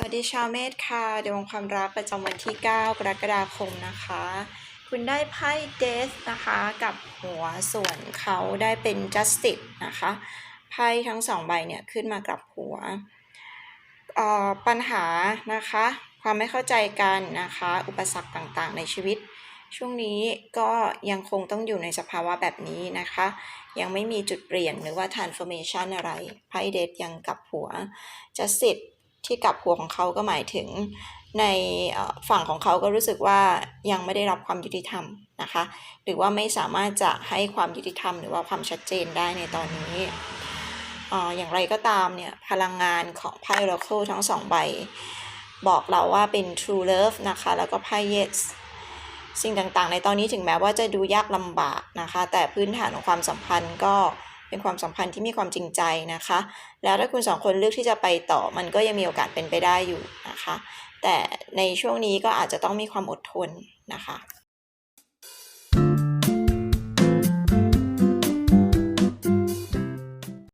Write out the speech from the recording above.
สวัสดีชาวเมษค่ะดวงความรักประจำวันที่ 9 กรกฎาคมนะคะ คุณได้ไพ่เดสนะคะกับหัวส่วนเขาได้เป็น justice นะคะไพ่ทั้งสองใบเนี่ยขึ้นมากับหัวปัญหานะคะ ความไม่เข้าใจกันนะคะ อุปสรรคต่างๆ ในชีวิต ช่วงนี้ก็ยังคงต้องอยู่ในสภาวะแบบนี้นะคะ ยังไม่มีจุดเปลี่ยนหรือว่า transformation อะไรไพ่เดทยังกลับหัว justice ที่กลับหัวของเขาก็หมายถึงในฝั่งของเขาก็รู้สึกว่ายังไม่ได้รับความยุติธรรมนะคะ หรือว่าไม่สามารถจะให้ความยุติธรรม หรือว่าความชัดเจนได้ในตอนนี้ออย่างไรก็ตามเนี่ยพลังงานของไพ่ Oracle ทั้งสองใบ บอกเราว่าเป็น True Love นะคะ แล้วก็ไพ่ Yes สิ่งต่างๆ ในตอนนี้ถึงแม้ว่าจะดูยากลำบากนะคะ แต่พื้นฐานของความสัมพันธ์ก็ เป็นความสัมพันธ์ที่มีความจริงใจนะคะ แล้วถ้าคุณสองคนเลือกที่จะไปต่อมันก็ยังมีโอกาสเป็นไปได้อยู่นะคะ แต่ในช่วงนี้ก็อาจจะต้องมีความอดทนนะคะ